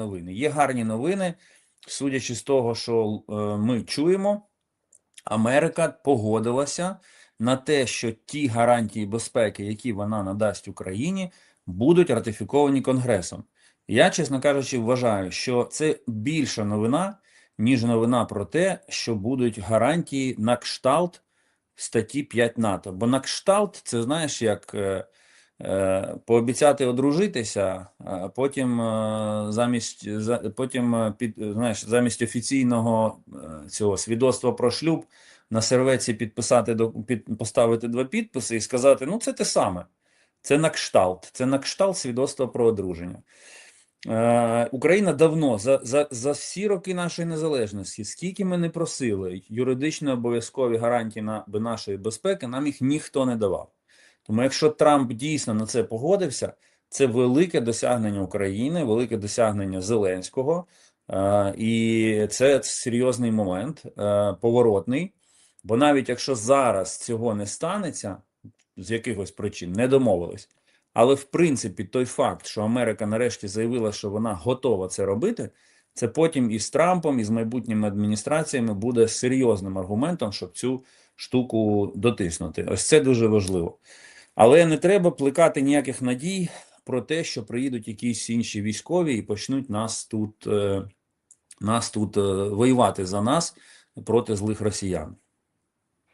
новини. Є гарні новини, судячи з того, що е, ми чуємо, Америка погодилася на те, що ті гарантії безпеки, які вона надасть Україні, будуть ратифіковані Конгресом. Я, чесно кажучи, вважаю, що це більша новина, ніж новина про те, що будуть гарантії на кшталт статті 5 НАТО. Бо на кшталт, це знаєш, як е, е, пообіцяти одружитися, потім е, замість за, потім е, під знаєш, замість офіційного е, цього свідоцтва про шлюб на сервеці підписати до під, поставити два підписи і сказати: ну це те саме. Це на кшталт, це на кшталт свідоцтва про одруження. Україна давно за, за, за всі роки нашої незалежності, скільки ми не просили юридично обов'язкові гарантії на нашої безпеки, нам їх ніхто не давав. Тому, якщо Трамп дійсно на це погодився, це велике досягнення України, велике досягнення Зеленського, е, і це серйозний момент, е, поворотний. Бо навіть якщо зараз цього не станеться, з якихось причин не домовились. Але в принципі, той факт, що Америка нарешті заявила, що вона готова це робити, це потім із Трампом, і з майбутніми адміністраціями буде серйозним аргументом, щоб цю штуку дотиснути. Ось це дуже важливо. Але не треба плекати ніяких надій про те, що приїдуть якісь інші військові і почнуть нас тут, е, нас тут е, воювати за нас проти злих росіян.